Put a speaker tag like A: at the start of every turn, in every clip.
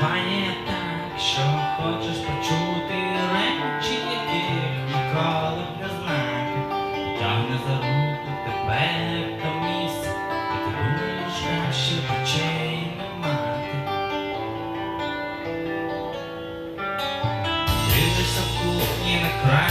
A: буває так, що хочеш почути речі, яких ніколи не знати, тягне за руку тебе до місце, де ти будеш краще очей не мати. Дивишся в кухні на край.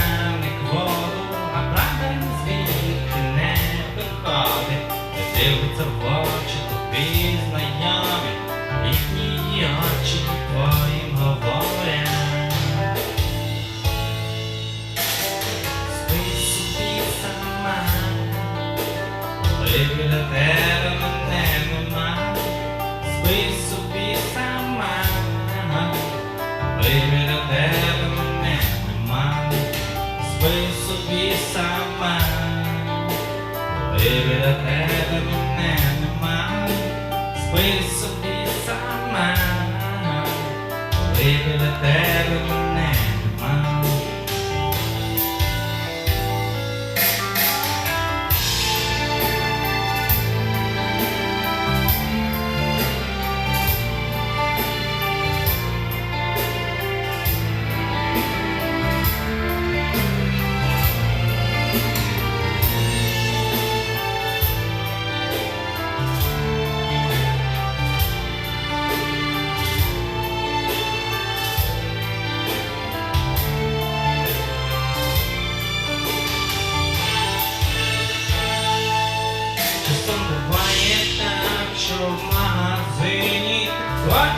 A: Спи собі сама, коли біля тебе мене нема, спи собі сама, коли біля тебе мене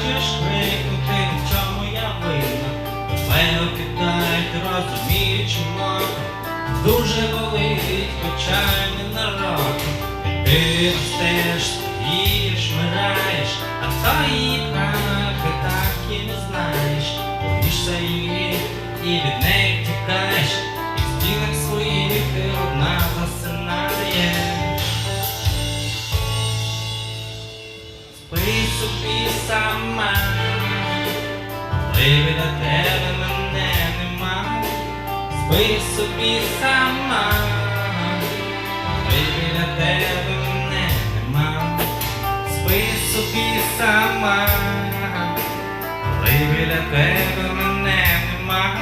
A: хочеш крикнути, в чому я винна. Тебе кидають, розуміючи моко, дуже болить, хоча не на року. Ти ростеш, їш, вмираєш, а тої правди так і не знаєш. Боїшся її і від неї тікаєш, і в стінах своїх ти коли біля тебе мене нема, спи собі сама, коли біля тебе мене нема, спи собі сама, коли біля тебе мене нема,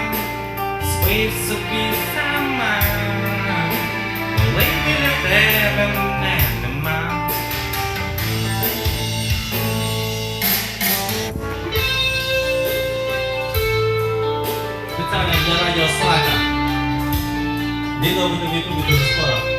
A: спи собі сама, коли біля тебе Спеціально для радіо Слака. Відео буде в Ютубі дуже скоро.